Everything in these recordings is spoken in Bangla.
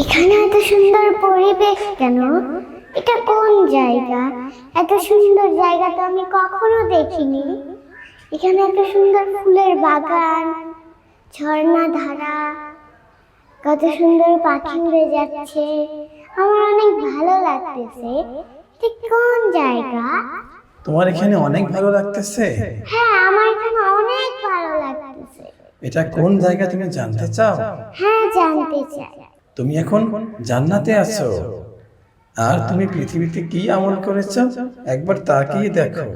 এখানে এত সুন্দর পরিবেশ কেন? এটা কোন জায়গা? এত সুন্দর জায়গা তো আমি কখনো দেখিনি। এখানে এত সুন্দর ফুলের বাগান ঝর্ণা ধারা কত সুন্দর পাখি উড়ে যাচ্ছে। আমার অনেক ভালো লাগতেছে। ঠিক কোন জায়গা? তোমার এখানে অনেক ভালো লাগতেছে? হ্যাঁ আমার এখানে অনেক ভালো লাগতেছে। এটা কোন জায়গা তুমি জানতে চাও? হ্যাঁ জানতে চাই। তুমি এখন জান্নাতে আছো। আর তুমি পৃথিবীতে কি আমল করেছ? একবার তাকিয়ে দেখো।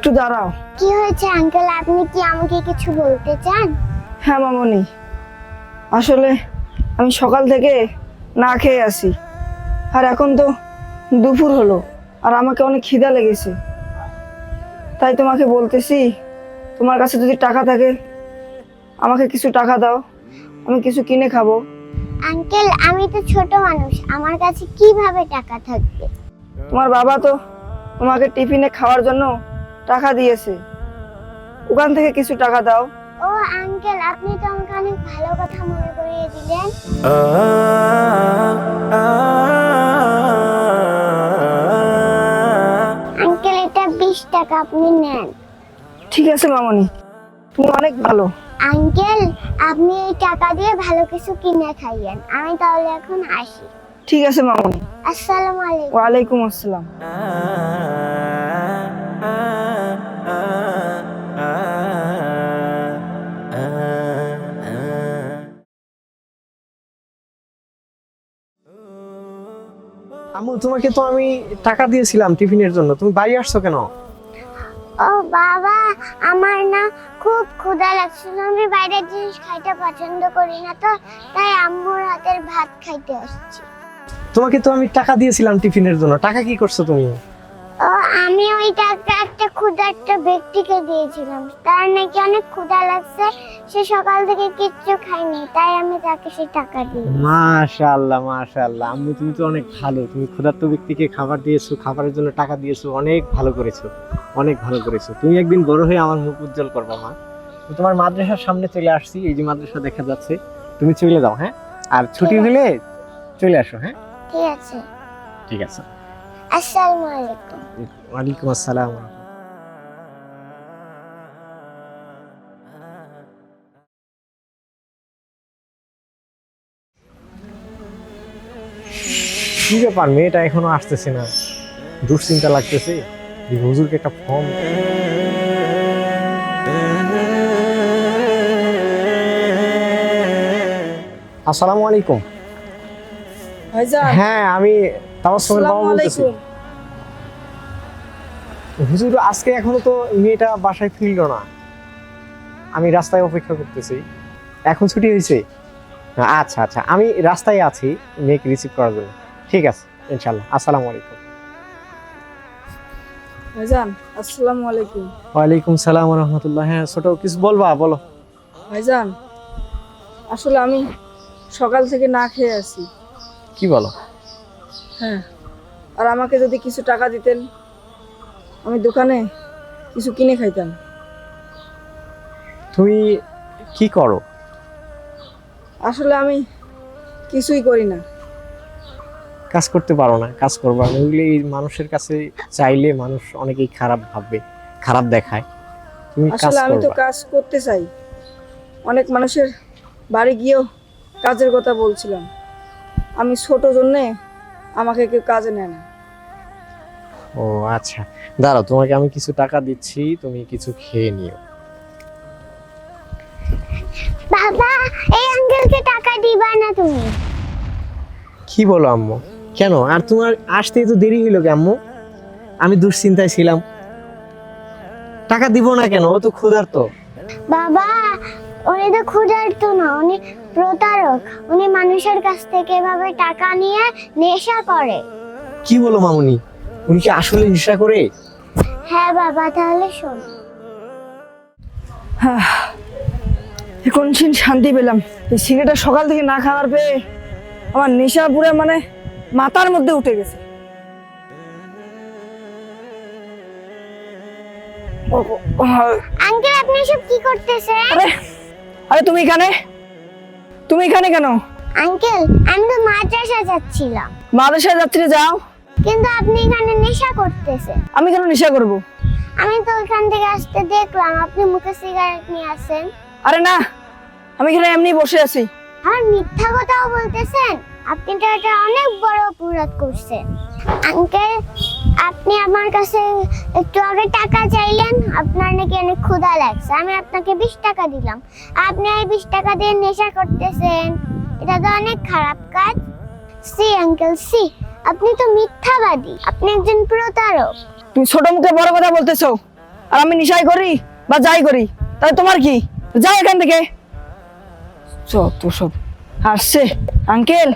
একটু দাঁড়াও। কি হয়েছে আঙ্কেল আপনি কি আমাকে কিছু বলতে চান? হ্যাঁ মামনি। আসলে আমি সকাল থেকে না খেয়ে আসি আর এখন তো দুপুর হলো আর আমাকে অনেক খিদা লেগেছে। তাই তোমাকে বলতেছি তোমার কাছে যদি টাকা থাকে আমাকে কিছু টাকা দাও আমি কিছু কিনে খাব। আঙ্কেল আমি তো ছোট মানুষ আমার কাছে কীভাবে টাকা থাকবে? তোমার বাবা তো তোমাকে টিফিনে খাওয়ার জন্য টাকা দিয়েছে। ওখান থেকে কিছু টাকা দাও। ও আঙ্কেল আপনি তো আমাকে অনেক ভালো কথা মনে করিয়ে দিলেন। আঙ্কেল এটা বিশ টাকা আপনি নেন। ঠিক আছে মামনি তুমি অনেক ভালো। আঙ্কেল আপনি এই টাকা দিয়ে ভালো কিছু কিনে খাইয়েন। আমি তাহলে এখন আসি। ঠিক আছে মামনি। আসসালামু আলাইকুম। ওয়ালাইকুম আসসালাম। তোমাকে তো আমি টাকা দিয়েছিলাম টিফিনের জন্য। তুমি বাড়ি আসছো কেন? ও বাবা আমার না খুব ক্ষুধা লাগছিল। আমি বাইরের জিনিস খাইতে পছন্দ করি না তো তাই আম্মুর হাতের ভাত খাইতে আসছি। তোমাকে তো আমি টাকা দিয়েছিলাম টিফিনের জন্য। টাকা কি করছ তুমি? ও আমি ওই টাকা একটা ক্ষুধার্ত ব্যক্তিকে দিয়েছিলাম। তার নাকি অনেক ক্ষুধা লাগছে সে সকাল থেকে কিচ্ছু খায়নি তাই আমি তাকে সেই টাকা দিই মাশাআল্লাহ মাশাআল্লাহ। আম্মু তুমি তো অনেক ভালো। তুমি ক্ষুধার্ত ব্যক্তিকে খাবার দিয়েছ খাবারের জন্য টাকা দিয়েছ অনেক ভালো করেছ অনেক ভালো করেছ। তুমি একদিন বড় হয়ে আমার মুখ উজ্জ্বল করবা মা। তোমার মাদ্রাসার সামনে চলে আসছি এই যে মাদ্রাসা দেখা যাচ্ছে। তুমি চলে যাও হ্যাঁ? আর ছুটি হলে চলে আসো হ্যাঁ? ঠিক আছে। ঠিক আছে। আসসালামু আলাইকুম। ওয়ালাইকুম আসসালাম। কি ব্যাপার? মেয়েটা এখনও আসতেছে না। দুশ্চিন্তা লাগতেছে। যে হুজুরকে একটা ফর্ম আসসালামু আলাইকুম। হ্যাঁ আমি তাবাসসুমের বাবা বলতেছি। হুজুর আজকে এখনও তো মেয়েটা বাসায় ফিরলো না। আমি রাস্তায় অপেক্ষা করতেছি। এখন ছুটি হয়েছে আচ্ছা আচ্ছা। আমি রাস্তায় আছি মেয়েকে রিসিভ করার জন্য। ঠিক আছে ইনশাল্লাহ আসসালামু আলাইকুম। ভাইজান আসসালামু আলাইকুম। ওয়ালাইকুম সালাম রহমতুল্লাহ। হ্যাঁ ছোট কিছু বলবা? বলো। ভাইজান আসলে আমি সকাল থেকে না খেয়ে আছি। কি বলো? হ্যাঁ আর আমাকে যদি কিছু টাকা দিতেন আমি দোকানে কিছু কিনে খাইতাম। তুমি কি করো? আসলে আমি কিছুই করি না। কাজ করতে পারো না কাজ করবা না। এই মানুষের কাছে চাইলে মানুষ অনেকেই খারাপ ভাববে খারাপ দেখায়। তুমি কাজ আসলে আমি তো করবা। কাজ করতে চাই। অনেক মানুষের বাড়ি গিয়েও কাজের কথা বলছিলাম। আমি ছোট জন্যে আমাকে কেউ কাজে নেয় না। ও আচ্ছা। দাঁড়াও তোমাকে আমি কিছু টাকা দিচ্ছি তুমি কিছু খেয়ে নিও। বাবা এই আঙ্কেলকে টাকা দিবা না তুমি? কি বলো আম্মু? কেন? আর তোমার আসতেই তো দেরি হইল কি আম্মু? আমি দুশ্চিন্তায় ছিলাম। টাকা দিব না কেন? ও তো ক্ষুধার্ত। বাবা উনি তো ক্ষুধার্ত না উনি প্রতারক। উনি মানুষের কাছ থেকে এভাবে টাকা নিয়ে নেশা করে। কি বলো মামুনি? উনি কি আসলে নেশা করে? হ্যাঁ বাবা তাহলে শোন। এখন সিন শান্তি পেলাম। এই সিগারেটটা সকাল থেকে না খাওয়ার পেয়ে আমার নেশা পুরো মানে মাথার মধ্যে উঠে গেছে। আঙ্কেল আপনি এসব কি করতেছেন? আরে আরে তুমি এখানে? তুমি এখানে কেন? আঙ্কেল আমি তো মাদ্রাসা যাচ্ছিলাম। মাদ্রাসায় যাত্রী যাও। কিন্তু আপনি এখানে নেশা করতেছেন। আমি কেন নেশা করব? আমি তো এখান থেকে আসতে দেখলাম আপনি মুখে সিগারেট নিয়ে আসেন। আরে না আমি এখানে এমনি বসে আছি। আর মিথ্যা কথাও বলতেছেন? আপনি তো এটা অনেক বড় অপরাধ করছেন। আঙ্কেল, আপনি আমার কাছে একটু আগে টাকা চাইলেন, আপনার নাকি অনেক ক্ষুধা লাগছে। আমি আপনাকে বিশ টাকা দিলাম। আপনি এই বিশ টাকা দিয়ে নেশা করতেছেন। এটা তো অনেক খারাপ কাজ। সি, আঙ্কেল, সি, আপনি তো মিথ্যাবাদী। আপনি একজন প্রতারক। তুমি ছোট মুখে বড় কথা বলতেছো, আর আমি নেশাই করি বা যাই করি তাই তোমার কি? যাও এখান থেকে। যত সব আসছে আঙ্কেল।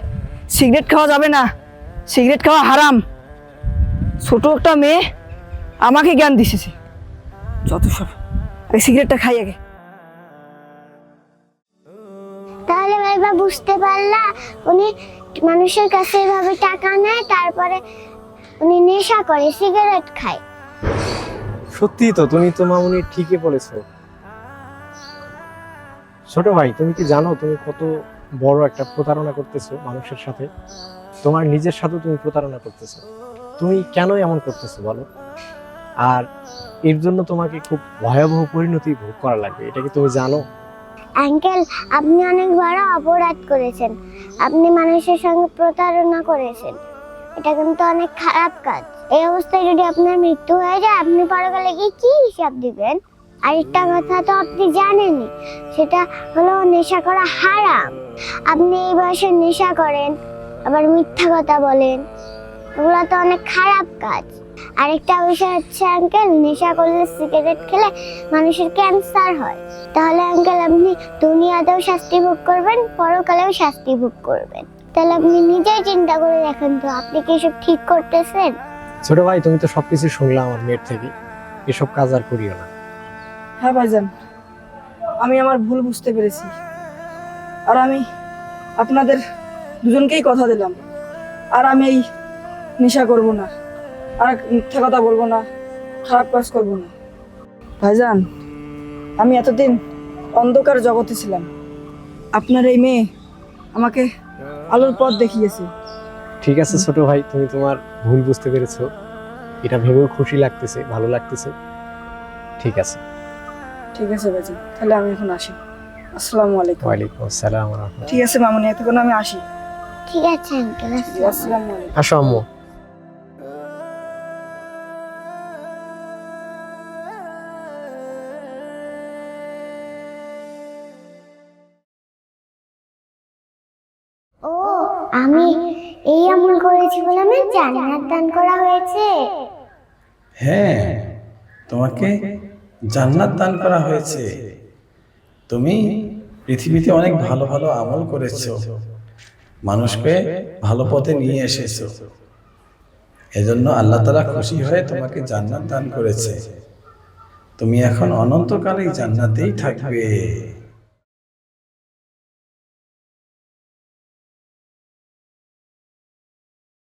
সিগারেট খাওয়া যাবে না। সিগারেট খাওয়া হারাম। ছোট একটা মেয়ে আমাকে জ্ঞান দিতেছে যত সব। আগে সিগারেটটা খাই আগে। তাহলে ভাইবা বুঝতে পারলা উনি মানুষের কাছে এভাবে টাকা নেয় তারপরে উনি নেশা করে সিগারেট খায়। সত্যি তো তুমি তো মামুনি ঠিকই বলেছ। ছোট ভাই তুমি কি জানো তুমি কত বড় একটা প্রতারণা করতেছো মানুষের সাথে। তোমার নিজের সাথে তুমি প্রতারণা করতেছো। তুমি কেন এমন করতেছো বলো? আর এর জন্য তোমাকে খুব ভয়াবহ পরিণতি ভোগ করা লাগবে, এটা কি তুমি জানো? আঙ্কেল, আপনি অনেক বড় অপরাধ করেছেন। আপনি মানুষের সঙ্গে প্রতারণা করেছেন। এটা কিন্তু অনেক খারাপ কাজ। এই অবস্থায় যদি আপনার মৃত্যু হয়ে যায়, আপনি পরকালে কি হিসাব দিবেন? আরেকটা কথা তো আপনি জানেনই সেটা হলো নেশা করা হারাম। আপনি এই বয়সে নেশা করেন, আবার মিথ্যা কথা বলেন এগুলো তো অনেক খারাপ কাজ। আরেকটা বিষয় হচ্ছে আঙ্কেল নেশা করলে সিগারেট খেলে মানুষের ক্যান্সার হয়। তাহলে আঙ্কেল আপনি দুনিয়াতেও শাস্তি ভোগ করবেন, পরকালেও শাস্তি ভোগ করবেন। তাহলে আপনি নিজেই চিন্তা করে দেখেন তো, আপনি কি এসব ঠিক করতেছেন? ছোট ভাই, তুমি তো সবকিছু শুনলাম আমার মেয়ের থেকে। এসব কাজ আর করিও না। হ্যাঁ ভাইজান, আমি আমার ভুল বুঝতে পেরেছি। আর আমি আপনাদের দুজনকেই কথা দিলাম। আর আমি এই নেশা করব না, আর মিথ্যা কথা বলব না, খারাপ কাজ করব না। ভাইজান, আমি এতদিন অন্ধকার জগতে ছিলাম। আপনার এই মেয়ে আমাকে আলোর পথ দেখিয়েছে। ঠিক আছে ছোট ভাই, তুমি তোমার ভুল বুঝতে পেরেছ। এটা ভেবেও খুশি লাগতেছে, ভালো লাগতেছে। ঠিক আছে। ঠিক আছে ভাইজান তাহলে আমি এখন আসি। আসসালামু আলাইকুম। ওয়ালাইকুম আসসালাম ওয়া রাহমাতুল্লাহ। ঠিক আছে মামনি এতক্ষণ আমি আসি। ঠিক আছে আঙ্কেল আসসালামু আলাইকুম। আসো আম্মু। ও আমি এই আমল করেছি বলে আমি জান্নাত দান করা হয়েছে। হ্যাঁ তোমাকে জান্নাত দান করা হয়েছে। তুমি পৃথিবীতে অনেক ভালো ভালো আমল করেছ। মানুষকে ভালো পথে নিয়ে এসেছ। এজন্য আল্লাহ তালা খুশি হয়ে তোমাকে জান্নাত দান করেছে। তুমি এখন অনন্তকালেই জান্নাতেই থাকবে।